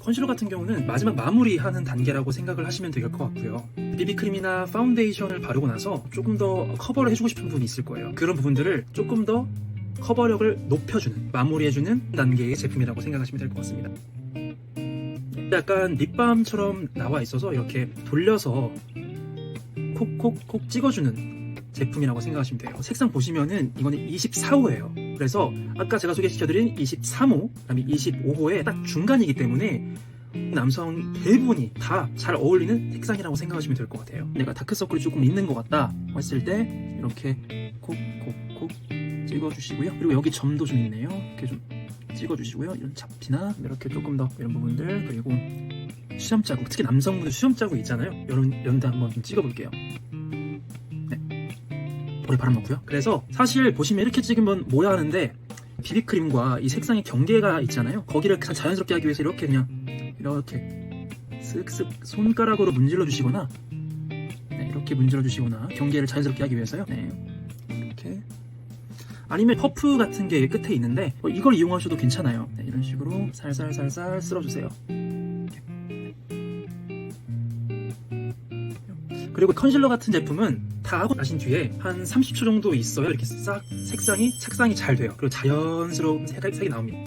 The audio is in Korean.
컨실러 같은 경우는 마지막 마무리하는 단계라고 생각을 하시면 될 것 같고요. 비비크림이나 파운데이션을 바르고 나서 조금 더 커버를 해주고 싶은 부분이 있을 거예요. 그런 부분들을 조금 더 커버력을 높여주는, 마무리해주는 단계의 제품이라고 생각하시면 될 것 같습니다. 약간 립밤처럼 나와 있어서 이렇게 돌려서 콕콕콕 찍어주는 제품이라고 생각하시면 돼요. 색상 보시면은 이거는 24호예요. 그래서 아까 제가 소개시켜드린 23호, 그다음에 25호의 딱 중간이기 때문에 남성 대부분이 다 잘 어울리는 색상이라고 생각하시면 될 것 같아요. 내가 다크서클이 조금 있는 것 같다 했을 때 이렇게 콕콕콕 찍어주시고요. 그리고 여기 점도 좀 있네요. 이렇게 좀 찍어주시고요. 이런 잡티나 이렇게 조금 더 이런 부분들 그리고 수염 자국 특히 남성분들 수염 자국 있잖아요. 이런 연다 한번 좀 찍어볼게요. 네. 머리 바람 넣고요. 그래서 사실 보시면 이렇게 찍으면 뭐야 하는데 비비크림과 이 색상의 경계가 있잖아요. 거기를 그냥 자연스럽게 하기 위해서 이렇게 그냥 이렇게 쓱쓱 손가락으로 문질러 주시거나 네, 이렇게 문질러 주시거나 경계를 자연스럽게 하기 위해서요. 네. 이렇게 아니면 퍼프 같은 게 끝에 있는데 어, 이걸 이용하셔도 괜찮아요. 네, 이런 식으로 살살살살 쓸어주세요. 그리고 컨실러 같은 제품은 다 하고 나신 뒤에 한 30초 정도 있어야 이렇게 싹 색상이 착상이 잘 돼요. 그리고 자연스러운 색, 색이 나옵니다.